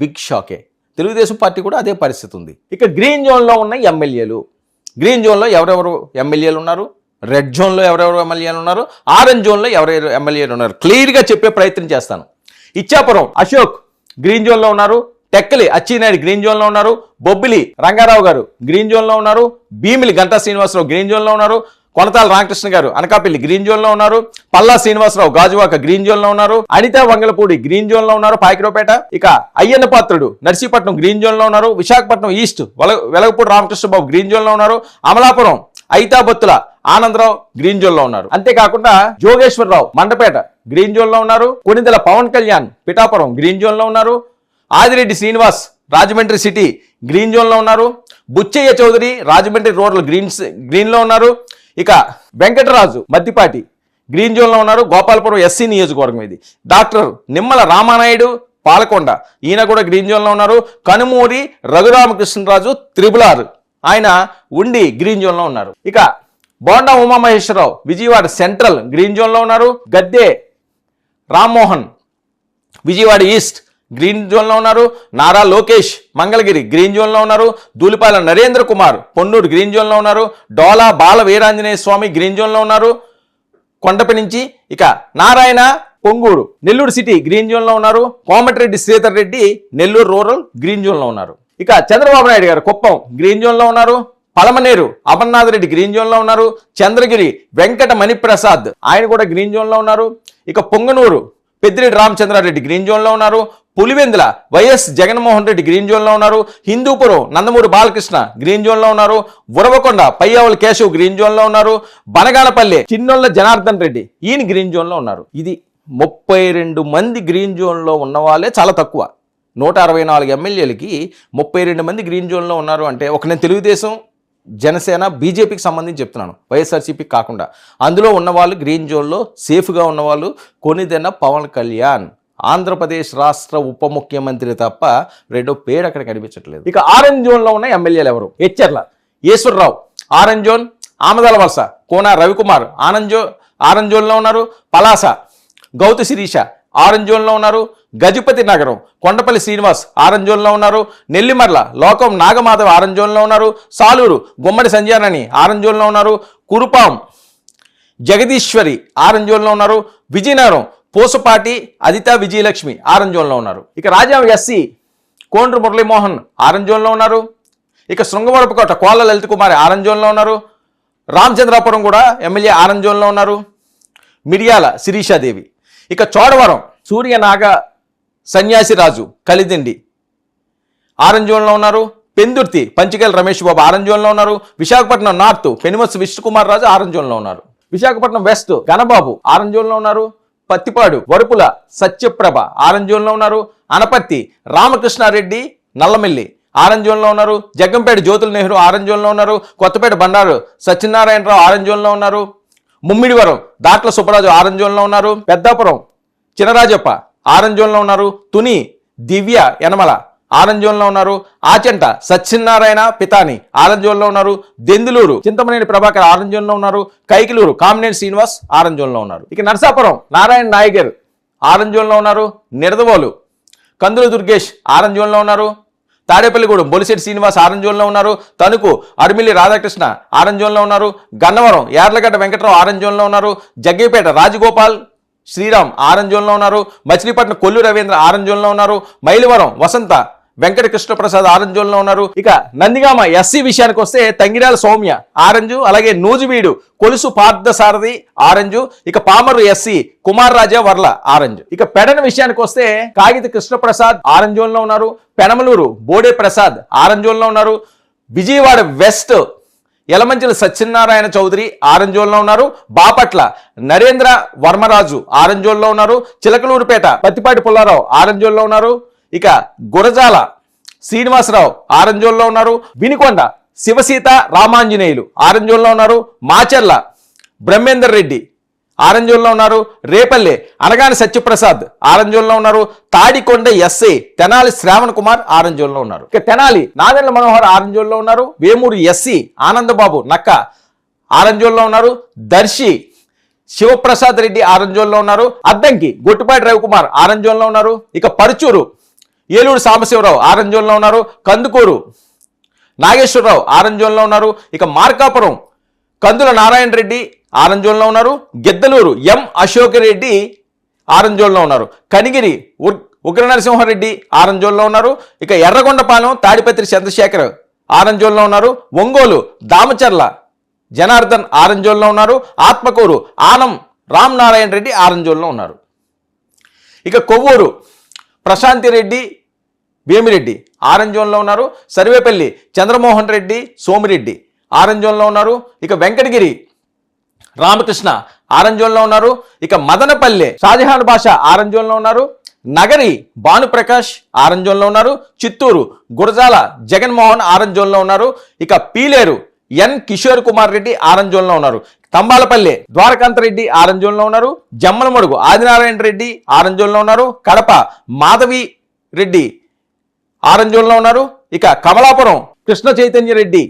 Big షాకే Telugu Desam party కూడా అదే పరిస్థితి ఉంది. ఇక గ్రీన్ జోన్లో ఉన్న ఎమ్మెల్యేలు. గ్రీన్ జోన్లో ఎవరెవరు ఎమ్మెల్యేలు ఉన్నారు? రెడ్ జోన్లో ఎవరెవరు ఎమ్మెల్యేలు ఉన్నారు? ఆరెంజ్ జోన్లో ఎవరెవరు ఎమ్మెల్యేలు ఉన్నారు? క్లియర్గా చెప్పే ప్రయత్నం చేస్తాను. ఇచ్చాపురం అశోక్ గ్రీన్ జోన్లో ఉన్నారు. టెక్కలి అచ్చినాయుడు గ్రీన్ జోన్లో ఉన్నారు. బొబ్బిలి రంగారావు గారు గ్రీన్ జోన్లో ఉన్నారు. భీమిలి గంటా శ్రీనివాసరావు గ్రీన్ జోన్లో ఉన్నారు. కొనతాల రామకృష్ణ గారు అనకాపల్లి గ్రీన్ జోన్లో ఉన్నారు. పల్లా శ్రీనివాసరావు గాజువాక గ్రీన్ జోన్లో ఉన్నారు. అనిత వంగలపూడి గ్రీన్ జోన్లో ఉన్నారు పాయకరావుపేట. ఇక అయ్యన్న పాత్రుడు నర్సీపట్నం గ్రీన్ జోన్లో ఉన్నారు. విశాఖపట్నం ఈస్ట్ వెలగపూడి రామకృష్ణ బాబు గ్రీన్ జోన్లో ఉన్నారు. అమలాపురం ఐతాబత్తుల ఆనందరావు గ్రీన్ జోన్లో ఉన్నారు. అంతేకాకుండా జోగేశ్వరరావు మండపేట గ్రీన్ జోన్లో ఉన్నారు. కొనిదెల పవన్ కళ్యాణ్ పిఠాపురం గ్రీన్ జోన్లో ఉన్నారు. ఆదిరెడ్డి శ్రీనివాస్ రాజమండ్రి సిటీ గ్రీన్ జోన్లో ఉన్నారు. బుచ్చయ్య చౌదరి రాజమండ్రి రూరల్ గ్రీన్స్ గ్రీన్లో ఉన్నారు. ఇక వెంకటరాజు మద్దిపాటి గ్రీన్ జోన్లో ఉన్నారు గోపాలపురం ఎస్సీ నియోజకవర్గం ఇది. డాక్టర్ నిమ్మల రామానాయుడు పాలకొండ. ఈయన కూడా గ్రీన్ జోన్లో ఉన్నారు. కనుమూరి రఘురామకృష్ణరాజు త్రిబులారు. ఆయన ఉండి గ్రీన్ జోన్లో ఉన్నారు. ఇక బోండా ఉమామహేశ్వరరావు విజయవాడ సెంట్రల్ గ్రీన్ జోన్లో ఉన్నారు. గద్దె రామ్మోహన్ విజయవాడ ఈస్ట్ గ్రీన్ జోన్లో ఉన్నారు నారా లోకేష్ మంగళగిరి గ్రీన్ జోన్లో ఉన్నారు దూలిపాల నరేంద్ర కుమార్ పొన్నూరు గ్రీన్ జోన్లో ఉన్నారు డోలా బాల వీరాంజనేయ స్వామి గ్రీన్ జోన్లో ఉన్నారు కొండపి నుంచి ఇక నారాయణ పొంగూరు నెల్లూరు సిటీ గ్రీన్ జోన్లో ఉన్నారు కోమటిరెడ్డి శ్రీధర్ రెడ్డి నెల్లూరు రూరల్ గ్రీన్ జోన్లో ఉన్నారు ఇక చంద్రబాబు నాయుడు గారు కుప్పం గ్రీన్ జోన్లో ఉన్నారు పలమనేరు అమర్నాథ్ రెడ్డి గ్రీన్ జోన్లో ఉన్నారు చంద్రగిరి వెంకట మణిప్రసాద్ ఆయన కూడా గ్రీన్ జోన్లో ఉన్నారు ఇక పొంగనూరు పెద్దిరెడ్డి రామచంద్రారెడ్డి గ్రీన్ జోన్లో ఉన్నారు పులివెందుల వైఎస్ జగన్మోహన్ రెడ్డి గ్రీన్ జోన్లో ఉన్నారు. హిందూపురం నందమూరి బాలకృష్ణ గ్రీన్ జోన్లో ఉన్నారు. ఉరవకొండ పయ్యావుల కేశవ్ గ్రీన్ జోన్లో ఉన్నారు. బనగానపల్లి చిన్నోళ్ళ జనార్దన్ రెడ్డి ఈయన గ్రీన్ జోన్లో ఉన్నారు. ఇది ముప్పై రెండు మంది గ్రీన్ జోన్లో ఉన్న వాళ్ళే చాలా తక్కువ. నూట అరవై నాలుగు ఎమ్మెల్యేలకి ముప్పై రెండు మంది గ్రీన్ జోన్లో ఉన్నారు అంటే ఒక నేను తెలుగుదేశం జనసేన బీజేపీకి సంబంధించి చెప్తున్నాను. వైఎస్ఆర్సీపీ కాకుండా. అందులో ఉన్నవాళ్ళు గ్రీన్ జోన్లో సేఫ్గా ఉన్నవాళ్ళు కొనిదెన్న పవన్ కళ్యాణ్. ఆంధ్రప్రదేశ్ రాష్ట్ర ఉప ముఖ్యమంత్రి తప్ప రెండో పేరు అక్కడ కనిపించట్లేదు. ఇక ఆరెంజ్ జోన్లో ఉన్న ఎమ్మెల్యేలు ఎవరు? Etcherla. Eswararao orange zone Amadalavalasa. కోన రవికుమార్. ఆనంద్ జో ఆరెంజ్ జోన్లో ఉన్నారు పలాస. గౌతు శిరీష. ఆరెంజ్ జోన్లో ఉన్నారు గజపతి నగరం. కొండపల్లి శ్రీనివాస్. ఆరెంజ్ జోన్లో ఉన్నారు నెల్లిమర్ల. లోకం నాగమాధవ్ ఆరెంజ్ జోన్లో ఉన్నారు సాలూరు. గుమ్మడి సంజయానని ఆరెంజ్ జోన్లో ఉన్నారు కురుపాం. జగదీశ్వరి ఆరెంజ్ జోన్లో ఉన్నారు విజయనగరం. పూసపాటి అదిత విజయలక్ష్మి ఆరెంజ్ జోన్లో ఉన్నారు. ఇక రాజాం ఎస్సీ కోండ్రు మురళీమోహన్ ఆరెంజ్ జోన్లో ఉన్నారు. ఇక శృంగవరపుకోట కోళ్ళ లలిత కుమారి ఆరెంజ్ జోన్లో ఉన్నారు. రామచంద్రాపురం కూడా ఎమ్మెల్యే ఆరెంజ్ జోన్లో ఉన్నారు. మిరియాల శిరీషాదేవి. ఇక చోడవరం సూర్యనాగ సన్యాసిరాజు కలిదిండి ఆరెంజ్ జోన్లో ఉన్నారు. పెందుర్తి పంచికల్ రమేష్ బాబు ఆరెంజ్ జోన్లో ఉన్నారు. విశాఖపట్నం నార్త్ పెనుమస్ విష్ణుకుమార్ రాజు ఆరెంజ్ జోన్లో ఉన్నారు. విశాఖపట్నం వెస్ట్ గణబాబు ఆరెంజ్ జోన్లో ఉన్నారు. పత్తిపాడు వరుపుల సత్యప్రభ. ఆరెంజ్ జోన్లో ఉన్నారు అనపత్తి రామకృష్ణారెడ్డి నల్లమిల్లి. ఆరెంజ్ జోన్లో ఉన్నారు జగ్గంపేట జ్యోతుల నెహ్రూ ఆరెంజ్ జోన్లో ఉన్నారు కొత్తపేట బండారు సత్యనారాయణరావు ఆరెంజ్ జోన్లో ఉన్నారు ముమ్మిడివరం దాట్ల సుబ్బరాజు ఆరెంజ్ జోన్లో ఉన్నారు పెద్దాపురం చినరాజప్ప ఆరెంజ్ జోన్లో ఉన్నారు తుని దివ్య యనమల ఆరెంజ్ జోన్లో ఉన్నారు ఆచంట సత్యనారాయణ పితాని ఆరెంజ్ జోన్లో ఉన్నారు దెందులూరు చింతమనేని ప్రభాకర్ ఆరెంజ్ జోన్లో ఉన్నారు కైకిలూరు కామినేని శ్రీనివాస్ ఆరెంజ్ జోన్లో ఉన్నారు ఇక నరసాపురం నారాయణ నాయగర్ ఆరెంజ్ జోన్లో ఉన్నారు నిరదవోలు కందుల దుర్గేష్ ఆరెంజ్ జోన్లో ఉన్నారు తాడేపల్లిగూడెం బొలిశెట్టి శ్రీనివాస్ ఆరెంజ్ జోన్లో ఉన్నారు తణుకు అడిమిల్లి రాధాకృష్ణ ఆరెంజ్ జోన్లో ఉన్నారు గన్నవరం యార్లగడ్డ వెంకటరావు ఆరెంజ్ జోన్లో ఉన్నారు జగ్గేపేట రాజగోపాల్ శ్రీరామ్ ఆరెంజ్ జోన్లో ఉన్నారు మచిలీపట్నం కొల్లు రవీంద్ర ఆరెంజ్ జోన్లో ఉన్నారు మైలవరం వసంత వెంకట కృష్ణ ప్రసాద్ ఉన్నారు. ఇక నందిగామ ఎస్సీ విషయానికి వస్తే తంగిరాల సౌమ్య ఆరంజు అలాగే నూజివీడు కొలుసు పార్థసారథి ఆరంజు ఇక పామరు ఎస్సీ కుమార్ రాజా వర్ల ఆరెంజ్. ఇక పెడన విషయానికి వస్తే కాగిత కృష్ణప్రసాద్ ఆరెంజ్ ఉన్నారు. పెనమలూరు బోడే ప్రసాద్ ఆరంజోల్లో ఉన్నారు. విజయవాడ వెస్ట్ యలమంచిల సత్యనారాయణ చౌదరి ఆరంజోల్లో ఉన్నారు. బాపట్ల నరేంద్ర వర్మరాజు ఆరంజోల్లో ఉన్నారు. చిలకలూరుపేట పత్తిపాటి పుల్లారావు ఆరంజోల్లో ఉన్నారు. ఇక గురజాల శ్రీనివాసరావు ఆరంజోల్లో ఉన్నారు వినికొండ శివసీత రామాంజనేయులు ఆరంజోల్లో ఉన్నారు మాచర్ల బ్రహ్మేందర్ రెడ్డి ఆరంజోల్లో ఉన్నారు రేపల్లె అనగాని సత్యప్రసాద్ ఆరంజోల్లో ఉన్నారు తాడికొండ ఎస్ఐ తెనాలి శ్రావణ్ కుమార్ ఆరంజోల్లో ఉన్నారు. ఇక తెనాలి నాదెండ్ల మనోహర్ ఆరంజోల్లో ఉన్నారు వేమూరు ఎస్సి ఆనందబాబు నక్క ఆరంజోల్లో ఉన్నారు దర్శి శివప్రసాద్ రెడ్డి ఆరంజోల్లో ఉన్నారు అద్దంకి గొట్టిపాటి రవికుమార్ ఆరంజోల్లో ఉన్నారు ఇక పరుచూరు ఏలూరు సాంబశివరావు ఆరెంజ్ జోన్లో ఉన్నారు. కందుకూరు నాగేశ్వరరావు ఆరెంజ్ జోన్లో ఉన్నారు. ఇక మార్కాపురం కందుల నారాయణ రెడ్డి ఆరెంజ్ జోన్లో ఉన్నారు. గిద్దలూరు ఎం అశోక్ రెడ్డి ఆరెంజ్ జోన్లో ఉన్నారు. కనిగిరి ఉగ్ర నరసింహారెడ్డి ఆరెంజ్ జోన్లో ఉన్నారు. ఇక ఎర్రగొండపాలెం తాడిపత్రి చంద్రశేఖర్ ఆరెంజ్ జోన్లో ఉన్నారు. ఒంగోలు దామచర్ల జనార్దన్ ఆరెంజ్ జోన్లో ఉన్నారు. ఆత్మకూరు ఆనం రామ్ నారాయణ రెడ్డి ఆరెంజ్ జోన్లో ఉన్నారు. ఇక కొవ్వూరు ప్రశాంతి రెడ్డి వేమిరెడ్డి. ఆరెంజ్ జోన్లో ఉన్నారు సర్వేపల్లి చంద్రమోహన్ రెడ్డి సోమిరెడ్డి. ఆరెంజ్ జోన్లో ఉన్నారు ఇక వెంకటగిరి రామకృష్ణ. ఆరెంజ్ జోన్లో ఉన్నారు ఇక మదనపల్లె షాజహాన్ భాష ఆరెంజ్ జోన్లో ఉన్నారు నగరి భానుప్రకాష్. ఆరెంజ్ జోన్లో ఉన్నారు చిత్తూరు గురజాల జగన్మోహన్. ఆరెంజ్ జోన్లో ఉన్నారు ఇక పీలేరు ఎన్ కిషోర్ కుమార్ రెడ్డి ఆరంజోన్లో జోన్లో ఉన్నారు. తంబాలపల్లి ద్వారకాంత్ రెడ్డి ఆరెంజ్ జోన్లో ఉన్నారు. జమ్మలమడుగు ఆదినారాయణ రెడ్డి ఆరెంజ్ జోన్లో ఉన్నారు. కడప మాధవి రెడ్డి ఆరంజోన్లో జోన్లో ఉన్నారు. ఇక కమలాపురం కృష్ణ చైతన్య రెడ్డి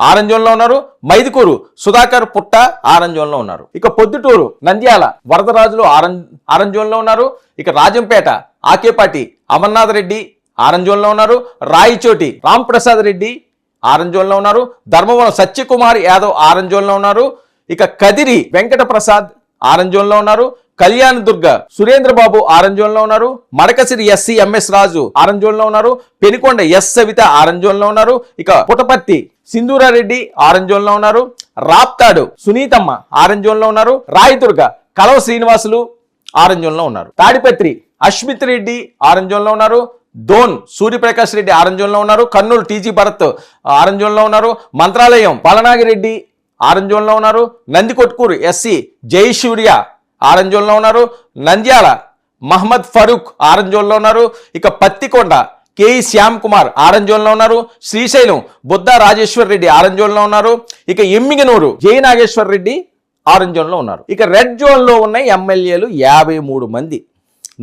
ఆరంజోన్లో జోన్లో ఉన్నారు. మైదుకూరు సుధాకర్ పుట్ట ఆరంజోన్లో జోన్లో ఉన్నారు. ఇక పొద్దుటూరు నంద్యాల వరదరాజులు ఆరం ఆరంజోన్లో జోన్లో ఉన్నారు. ఇక రాజంపేట ఆకేపాటి అమర్నాథ్ రెడ్డి ఆరెంజ్ జోన్లో ఉన్నారు. రాయిచోటి రామ్ ప్రసాద్ రెడ్డి ఆరెంజ్ జోన్లో ఉన్నారు ధర్మవరం సత్యకుమార్ యాదవ్ ఆరెంజ్ జోన్లో ఉన్నారు ఇక కదిరి వెంకట ప్రసాద్ ఆరెంజ్ జోన్లో ఉన్నారు కళ్యాణ్ దుర్గ సురేంద్రబాబు ఆరెంజ్ జోన్లో ఉన్నారు Madakasira SC MS Raju orange జోన్లో ఉన్నారు పెనుకొండ ఎస్ సవిత ఆరెంజ్ జోన్లో ఉన్నారు ఇక పుటపర్తి సింధూరారెడ్డి ఆరెంజ్ జోన్లో ఉన్నారు రాప్తాడు సునీతమ్మ ఆరెంజ్ జోన్లో ఉన్నారు రాయదుర్గ కలవ శ్రీనివాసులు ఆరెంజ్ జోన్లో ఉన్నారు తాడిపత్రి అశ్మిత్ రెడ్డి ఆరెంజ్ జోన్లో ఉన్నారు ధోన్ సూర్యప్రకాష్ రెడ్డి ఆరెంజ్ ఉన్నారు కర్నూలు టీజీ భరత్ ఆరెంజ్ ఉన్నారు మంత్రాలయం పలనాగిరెడ్డి ఆరెంజ్ జోన్లో ఉన్నారు నందికొట్కూరు ఎస్సీ జయసూర్య ఆరెంజ్ ఉన్నారు నంద్యాల మహమ్మద్ ఫరూక్ ఆరంజోన్లో ఉన్నారు ఇక పత్తికొండ కేఈ శ్యామ్ కుమార్ ఆరంజోన్లో జోన్లో ఉన్నారు శ్రీశైలం బుద్ధ రాజేశ్వర్ రెడ్డి ఆరంజోన్లో జోన్లో ఉన్నారు ఇక ఎమ్మిగనూరు జయ నాగేశ్వర్ రెడ్డి ఆరంజోన్లో జోన్లో ఉన్నారు. ఇక రెడ్ జోన్లో ఉన్న ఎమ్మెల్యేలు యాభై మూడు మంది.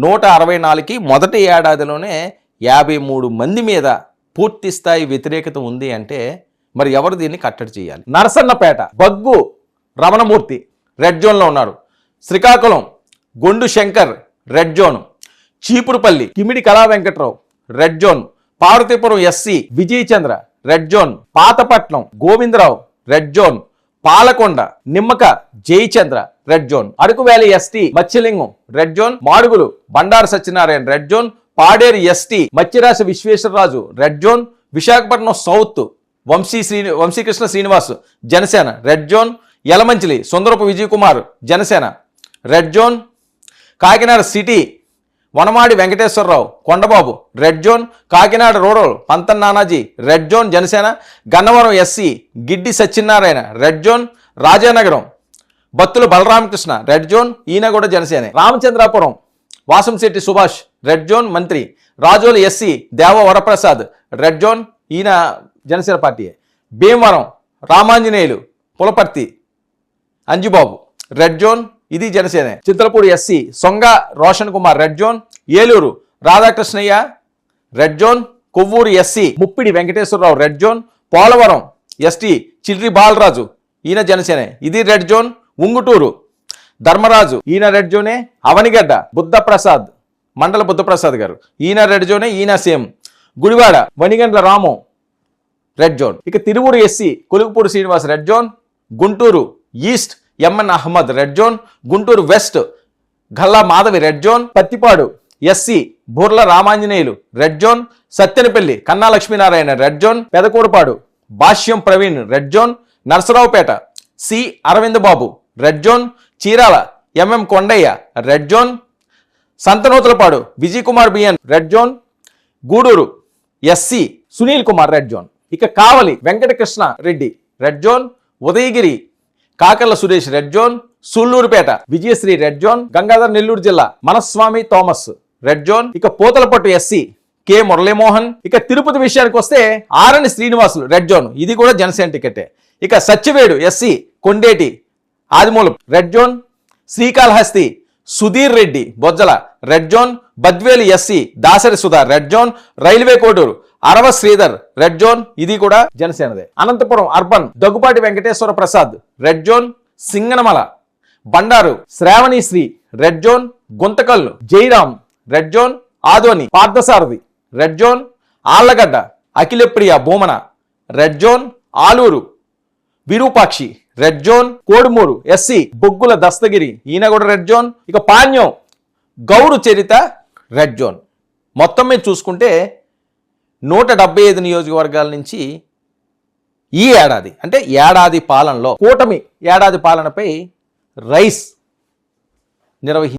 నూట అరవై నాలుగుకి మొదటి ఏడాదిలోనే యాభై మూడు మంది మీద పూర్తి స్థాయి వ్యతిరేకత ఉంది అంటే మరి ఎవరు దీన్ని కట్టడి చేయాలి? నరసన్నపేట బగ్గు రమణమూర్తి రెడ్ జోన్లో ఉన్నారు. Srikakulam Gondu Shankar red zone. Chipurupalli Kimidi Kala Venkatrao red zone. Parvathipuram SC Vijayachandra red zone. Pathapatnam Govindarao red zone. Palakonda Nimmaka Jayachandra red zone. Araku valley ST Matsyalingam red zone. Madugula Bandaru Satyanarayana red zone. Paderu ST Matsyarasi Visweswararaju red zone Visakhapatnam south Vamsi Sri Vamsikrishna Srinivas Janasena red zone Yalamanchili Sundarapu Vijay Kumar Janasena red zone Kakinada city Vanamadi Venkateswararao Kondababu red zone Kakinada rural Pantham Nanaji red zone Janasena Gannavaram SC Giddi Satyanarayana red zone Rajanagaram Battula Balaramakrishna red zone ఈయన కూడా Janasena. Ramachandrapuram Vasamsetti Subhash red zone మంత్రి. Razole SC దేవ Varaprasad red zone ఈయన జనసేన పార్టీయే. Bhimavaram Ramanjaneyulu Pulaparthi Anjibabu red zone ఇది Janasena. Chitrapudi SC Songa Roshan Kumar red zone Eluru Radhakrishnaiah red zone Kovvur SC Muppidi Venkateswararao red zone Polavaram ST Chilri Balaraju ఈయన జనసేన. ఇది red zone Unguturu Dharmaraju ఈయన red జోనే Avanigadda Buddha Prasad మండల బుద్ధప్రసాద్ గారు. ఈయన రెడ్ జోనే ఈయన same. Gudivada Vanigandla Ramu red zone. ఇక Tiruvuru SC Kolikapudi Srinivas red zone. Guntur east MN Ahmed red zone. Guntur west Galla Madhavi red zone. Prathipadu SC Burla Ramanjaneyulu red zone. Sattenapalli Kanna Lakshminarayana red zone. Pedakurapadu Bhashyam Praveen red zone. Narasaraopet C. Aravind Babu. Red zone Chirala MM Kondaiah red zone Santhanuthalapadu Vijay Kumar BN red zone Gudur SC Sunil Kumar red zone ఇక Kavali Venkatakrishna Reddy red zone Udayagiri Kakarla Suresh red zone Sullurpeta Vijayasri red zone Gangadhar Nellore జిల్లా మనస్వామి Thomas red zone ఇక Pothalapattu SC K Muralimohan. ఇక తిరుపతి విషయానికి వస్తే RN Srinivasulu red zone ఇది కూడా జనసేన టికెటే. ఇక Satyavedu SC Kondeti Adimulam red zone Srikalahasti Sudheer Reddy Bojjala red zone Badvel SC Dasari Sudha red zone railway Koduru Arava Sridhar red zone ఇది కూడా జనసేనదే. Anantapuram urban Daggupati Venkateswara Prasad red zone Singanamala Bandaru Sravani Sri red zone Guntakal Jairam red zone Adoni Parthasarathi red zone Allagadda Akhilapriya Bhumana red zone Aluru Virupakshi red zone Kodumuru SC Boggula Dastagiri ఈయన కూడా red zone ఇక పాణ్యం గౌరు చరిత red zone. మొత్తం మీద చూసుకుంటే నూట డెబ్బై ఐదు నియోజకవర్గాల నుంచి ఈ ఏడాది అంటే ఏడాది పాలనలో కూటమి ఏడాది పాలనపై రైస్ నిర్వహి